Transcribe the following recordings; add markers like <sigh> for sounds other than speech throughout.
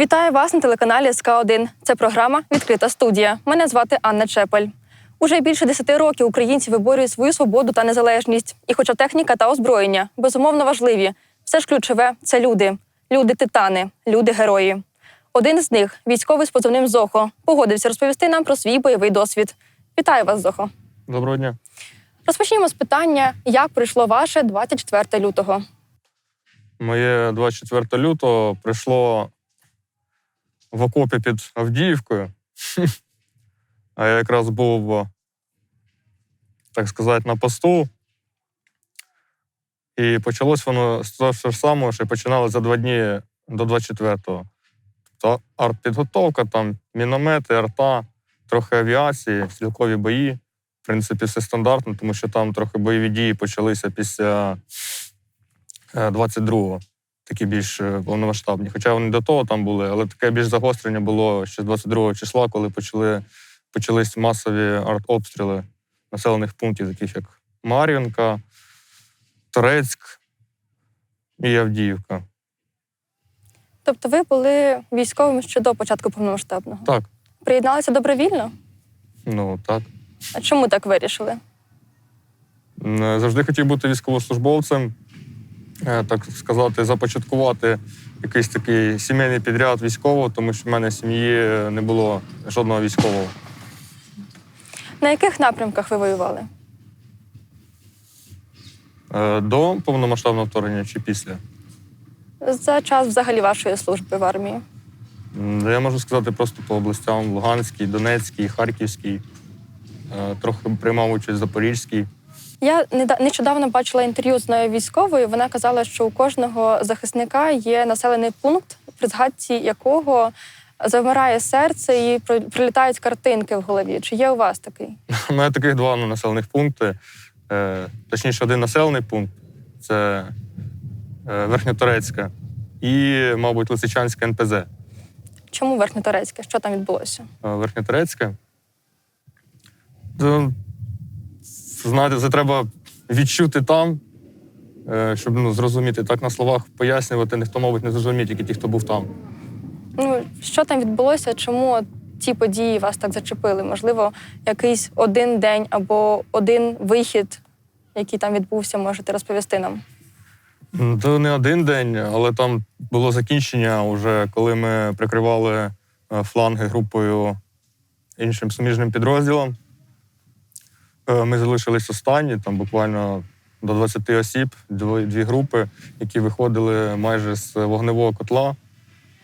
Вітаю вас на телеканалі СК 1 Це програма Відкрита студія. Мене звати Анна Чепель. Уже більше 10 років українці виборюють свою свободу та незалежність. І хоча техніка та озброєння безумовно важливі, все ж ключове це люди. Люди титани, люди герої. Один з них, військовий з позивним Зохо, погодився розповісти нам про свій бойовий досвід. Вітаю вас, Зохо. Доброго дня. Розпочнімо з питання, як пройшло ваше 24 лютого. Моє 24 лютого прийшло в окопі під Авдіївкою. <laughs> А я якраз був, так сказати, на посту. І почалось воно з того ж самого, що й починалося за два дні до 24-го. Тобто артпідготовка, там міномети, арта, трохи авіації, стрілкові бої. В принципі, все стандартно, тому що там трохи бойові дії почалися після 22-го, такі більш е, повномасштабні. Хоча вони до того там були, але таке більш загострення було ще з 22 числа, коли почали, почались масові артобстріли населених пунктів, таких як Мар'їнка, Торецьк і Авдіївка. Тобто, ви були військовим ще до початку повномасштабного. Так, Приєдналися добровільно? ну так. А чому так вирішили? Завжди хотів бути військовослужбовцем, е, так сказати, започаткувати якийсь такий сімейний підряд військового, тому що в мене в сім'ї не було жодного військового. На яких напрямках ви воювали? Е, До повномасштабного вторгнення чи після? За час взагалі вашої служби в армії? Я можу сказати просто по областям Луганській, Донецькій, Харківській, Е, трохи приймав участь в Запорізькій. Я нещодавно бачила інтерв'ю з нею військовою. Вона казала, що у кожного захисника є населений пункт, при згадці якого завмирає серце і прилітають картинки в голові. Чи є у вас такий? У мене таких два населених пункти. Е, Точніше, один населений пункт це е, Верхньоторецька і, мабуть, Лисичанська НПЗ. Е, Чому Верхньоторецьке? Що там відбулося? Верхньоторецька. Це, Знаєте, це треба відчути там, е, щоб ну, зрозуміти. Так на словах пояснювати ніхто, мабуть, не зрозуміє, тільки ті, хто був там. Ну що там відбулося? Чому от ці події вас так зачепили? Можливо, якийсь один день або один вихід, який там відбувся, можете розповісти нам. То не один день, але там було закінчення, уже коли ми прикривали е, фланги групою іншим суміжним підрозділом. Е, Ми залишились останні, там буквально до 20 осіб, дві, групи, які виходили майже з вогневого котла.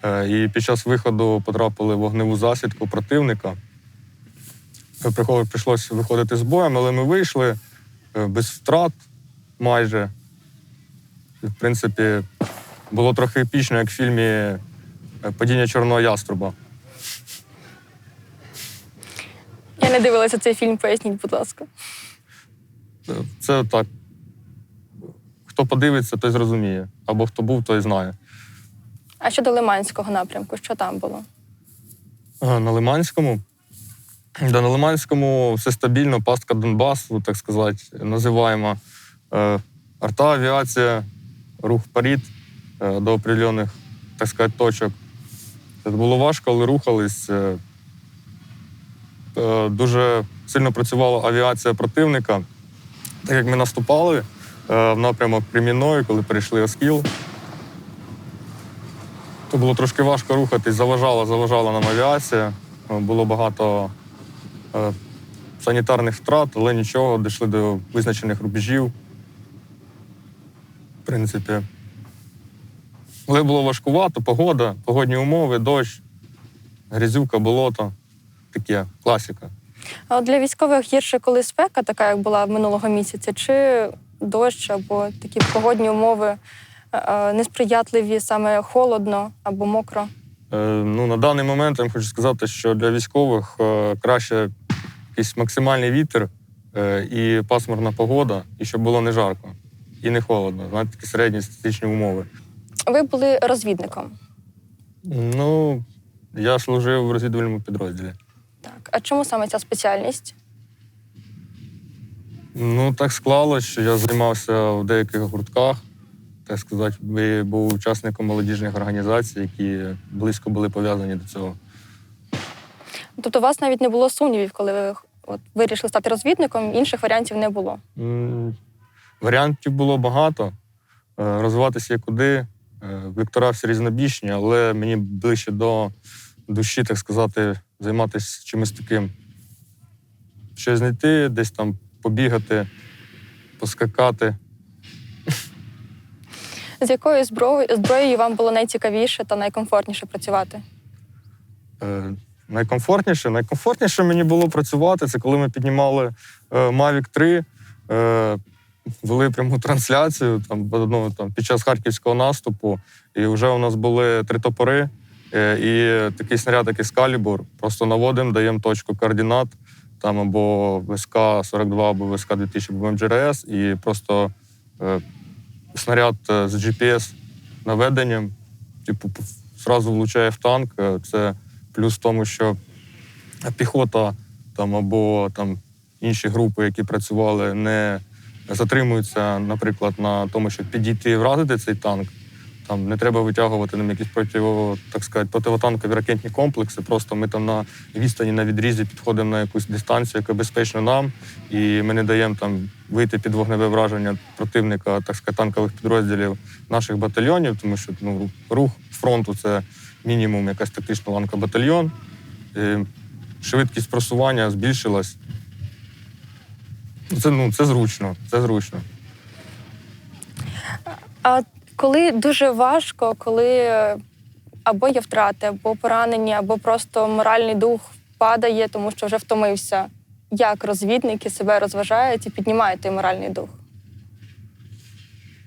Е, І під час виходу потрапили в вогневу засідку противника. Е, Прийшлося виходити з боєм, але ми вийшли без втрат майже. В принципі, було трохи епічно, як в фільмі Падіння чорного яструба. Я не дивилася цей фільм, поясніть, будь ласка. Е, Це так. Хто подивиться, той зрозуміє. Або хто був, той знає. А щодо Лиманського напрямку, що там було? Е, На Лиманському. Да, на Лиманському все стабільно, пастка Донбасу, так сказати, називаємо. Е, Арта, авіація, рух е, до определених, так сказати, точок. Це було важко, але рухались. Е, Дуже сильно працювала авіація противника. Так як ми наступали е, в напрямок Кремінної, коли перейшли Оскіл, то було трошки важко рухатись, заважала, заважала нам авіація. Е, Було багато е, санітарних втрат, але нічого, дійшли до визначених рубежів. В принципі. Але було важкувато, погода, погодні умови, дощ, грязюка, болото. Таке, класика. А для військових гірше, коли спека, така як була минулого місяця, чи дощ або такі погодні умови е, е, несприятливі, саме холодно або мокро. Е, ну, на даний момент я хочу сказати, що для військових краще якийсь максимальний вітер і пасмурна погода, і щоб було не жарко і не холодно. Знаєте, такі середні статичні умови. Ви були розвідником. Ну, я служив в розвідувальному підрозділі. Так, а чому саме ця спеціальність? Ну, так склалося, що я займався в деяких гуртках так сказати, був учасником молодіжних організацій, які близько були пов'язані до цього. Тобто у вас навіть не було сумнівів, коли ви от, вирішили стати розвідником, інших варіантів не було. М, Варіантів було багато. Е, Розвиватися є куди. Е, Вектора всі різнобічні, але мені ближче до душі, так сказати, займатися чимось таким. Щось знайти, десь там побігати, поскакати. З якою зброєю, вам було найцікавіше та найкомфортніше працювати? Е, Найкомфортніше, найкомфортніше мені було працювати. Це коли ми піднімали е, Mavic 3, е, вели пряму <laughs> трансляцію там, ну, там, під час харківського наступу. І вже у нас були три топори і такий снаряд, як Excalibur. Просто наводимо, даємо точку координат, там або ВСК-42, або ВСК-2000, або МГРС, і просто е, снаряд е, з GPS наведенням, типу, зразу влучає в танк. Е, Це плюс в тому, що піхота там або там інші групи, які працювали, не затримуються, наприклад, на тому, щоб підійти і вразити цей танк. Там не треба витягувати нам якісь противо, так сказати, противотанкові ракетні комплекси. Просто ми там на відстані на відрізі підходимо на якусь дистанцію, яка безпечна нам, і ми не даємо там вийти під вогневе враження противника, так сказати, танкових підрозділів наших батальйонів, тому що ну, рух фронту це мінімум якась тактична ланка батальйон. І швидкість просування збільшилась. Це, ну, це зручно, це зручно. А коли дуже важко, коли або є втрати, або поранені, або просто моральний дух падає, тому що вже втомився. Як розвідники себе розважають і піднімають той моральний дух?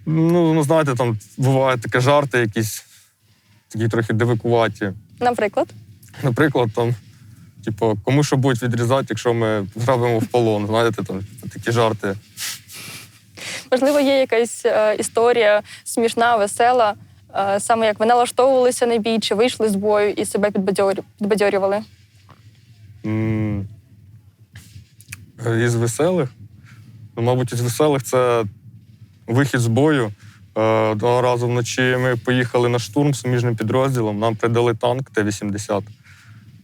Ну, ну, знаєте, там бувають такі жарти якісь, такі трохи дивикуваті. Наприклад, Наприклад, там, типу, кому що будуть відрізати, якщо ми зробимо в полон. Знаєте, там такі жарти. Можливо, є якась е, історія смішна, весела, е, саме як ви налаштовувалися на бій, чи вийшли з бою і себе підбадьорювали. М, Із веселих. Ну, мабуть, із веселих це вихід з бою. Е, Одного разу вночі ми поїхали на штурм суміжним підрозділом. Нам придали танк Т-80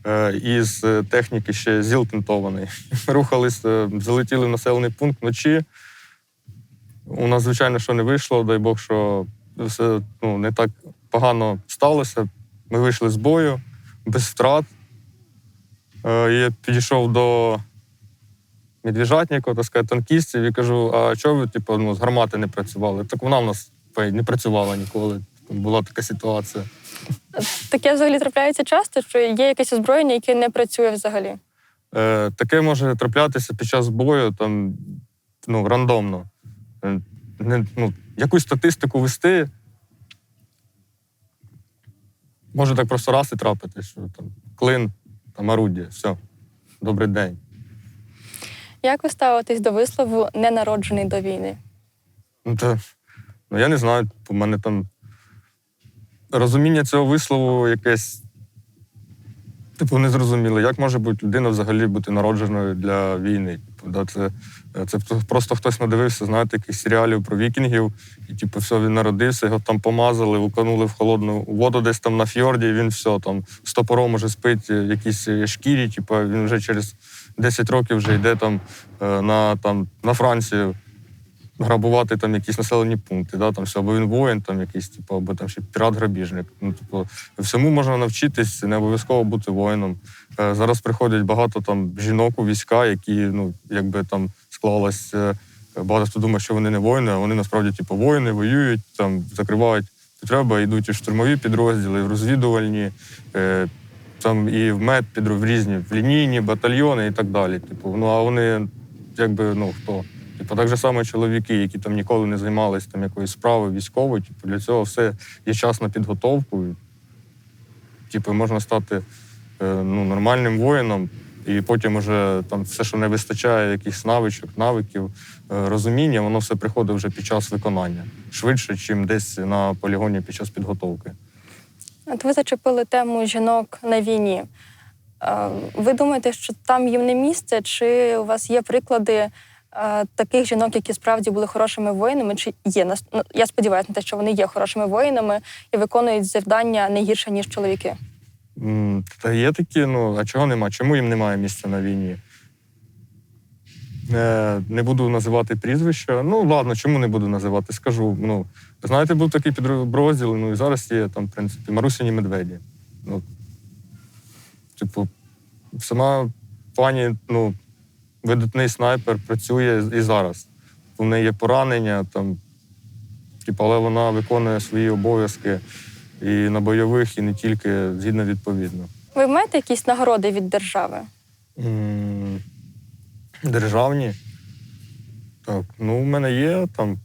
е, із техніки ще ЗІЛ тентований. <laughs> Рухались, залетіли в населений пункт вночі. У нас, звичайно, що не вийшло, дай Бог, що все ну, не так погано сталося. Ми вийшли з бою без втрат. Е, Я підійшов до медвіжатника, так сказати, танкістів, і кажу: а чого ви типу, ну, з гармати не працювали? Так вона в нас не працювала ніколи. Була така ситуація. Таке взагалі трапляється часто, що є якесь озброєння, яке не працює взагалі. Е, таке може траплятися під час бою там, ну, рандомно. Е, Не, ну, якусь статистику вести. Може так просто раз і трапити, що там клин, там орудія, все. Добрий день. Як ви ставитесь до вислову ненароджений до війни? Ну, та, ну, я не знаю, у мене там розуміння цього вислову якесь. Типу, не зрозуміло, як може бути людина взагалі бути народженою для війни. Да, це, це просто хтось надивився, знаєте, якихось серіалів про вікінгів, і типу, все, він народився, його там помазали, уканули в холодну воду десь там на фьорді, і він все там з топором уже спить в якійсь е, шкірі, типу, він вже через 10 років вже йде там е, на, там, на Францію грабувати там якісь населені пункти, да, там все, або він воїн, там якийсь, типу, або там ще пірат-грабіжник. Ну, типу, всьому можна навчитись, не обов'язково бути воїном. Е, Зараз приходять багато там жінок у війська, які, ну, якби там склалось. е, Багато хто думає, що вони не воїни, а вони насправді, типу, воїни, воюють, там закривають потреби, йдуть і штурмові підрозділи, в розвідувальні, е, там і в мед в різні, в лінійні, батальйони і так далі. Типу, ну а вони, якби, ну хто? Типу, так же саме чоловіки, які там ніколи не займалися там якоюсь справою військовою, типу, для цього все є час на підготовку. Типу, можна стати е, ну, нормальним воїном, і потім уже там все, що не вистачає, якихось навичок, навиків, е, розуміння, воно все приходить вже під час виконання швидше, ніж десь на полігоні під час підготовки. От ви зачепили тему жінок на війні. Е, Ви думаєте, що там їм не місце, чи у вас є приклади таких жінок, які справді були хорошими воїнами, чи є ну, я сподіваюся на те, що вони є хорошими воїнами і виконують завдання не гірше, ніж чоловіки. Та є такі, ну а чого нема? Чому їм немає місця на війні? Е, не буду називати прізвища. Ну, ладно, чому не буду називати? Скажу. Ну, знаєте, був такий підрозділ, ну і зараз є там, в принципі, Марусині Медведі. Ну, типу, сама пані, ну, видатний снайпер, працює і зараз. У неї є поранення, там, типу, але вона виконує свої обов'язки і на бойових, і не тільки згідно відповідно. Ви маєте якісь нагороди від держави? М, Державні. Так, ну, в мене є там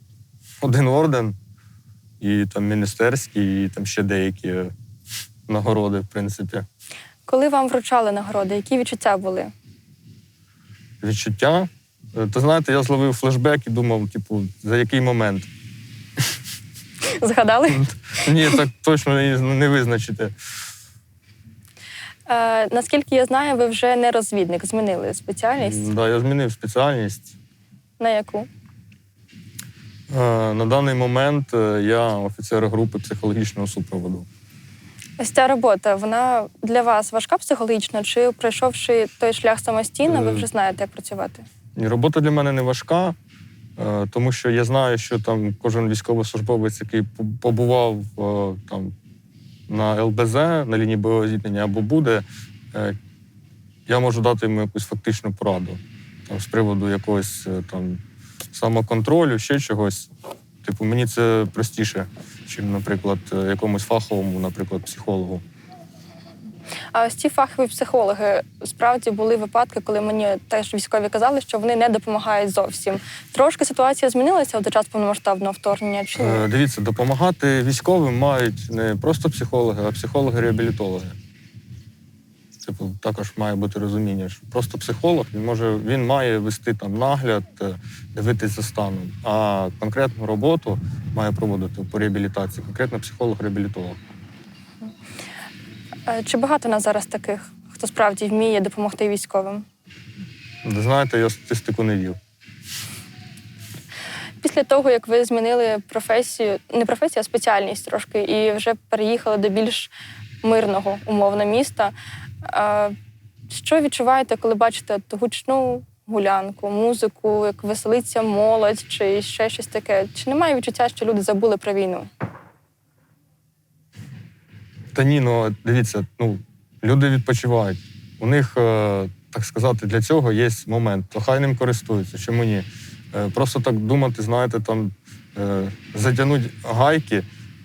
один орден, і там міністерський, і там ще деякі нагороди, в принципі. Коли вам вручали нагороди, які відчуття були? Відчуття. Е, То знаєте, я зловив флешбек і думав, типу, за який момент. Згадали? Ні, так точно не, визначити. Е, наскільки я знаю, ви вже не розвідник, змінили спеціальність. Да, я змінив спеціальність. На яку? Е, На даний момент е, я офіцер групи психологічного супроводу. Ось ця робота, вона для вас важка психологічно, чи пройшовши той шлях самостійно, ви Е, вже знаєте, як працювати? Ні, Робота для мене не важка, е, тому що я знаю, що там кожен військовослужбовець, який побував е, там на ЛБЗ, на лінії бойового зіткнення або буде, я можу дати йому якусь фактичну пораду там, з приводу якогось там самоконтролю, ще чогось. Типу, мені це простіше, ніж, наприклад, е, якомусь фаховому, наприклад, психологу. А ось ці фахові психологи справді були випадки, коли мені теж військові казали, що вони не допомагають зовсім. Трошки ситуація змінилася в час повномасштабного вторгнення. Чи ні? Е, Дивіться, допомагати військовим мають не просто психологи, а психологи-реабілітологи. Типу, також має бути розуміння, що просто психолог він може він має вести там нагляд, е, дивитись за станом. А конкретну роботу має проводити по реабілітації, конкретно психолог-реабілітолог. Е, Чи багато нас зараз таких, хто справді вміє допомогти військовим? Ви знаєте, я статистику не вів. Після того, як ви змінили професію, не професію, а спеціальність трошки, і вже переїхали до більш мирного умовно міста. Що відчуваєте, коли бачите гучну гулянку, музику, як веселиться молодь, чи ще щось таке? Чи немає відчуття, що люди забули про війну? Та ні, ну дивіться, ну люди відпочивають. У них, е, так сказати, для цього є момент, то хай ним користуються. Чому ні? Е, Просто так думати, знаєте, там е, затягнуть гайки.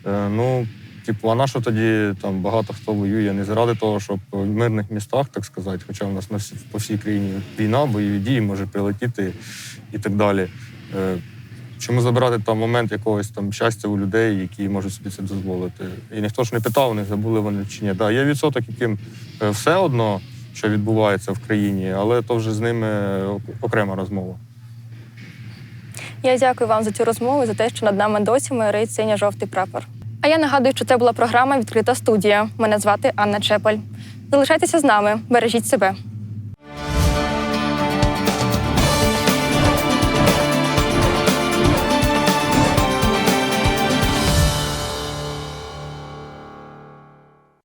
Ну, типу, а на що тоді там багато хто воює не заради того, щоб в мирних містах, так сказати, хоча в нас на всі, по всій країні війна, бойові дії може прилетіти і так далі. Е, Чому забирати там момент якогось там щастя у людей, які можуть собі це дозволити? І ніхто ж не питав, вони забули вони чи ні. Да, є відсоток, яким е, все одно, що відбувається в країні, але то вже з ними окрема розмова. Я дякую вам за цю розмову і за те, що над нами досі майорить синьо-жовтий прапор. А я нагадую, що це була програма Відкрита студія. Мене звати Анна Чепель. Залишайтеся з нами, бережіть себе.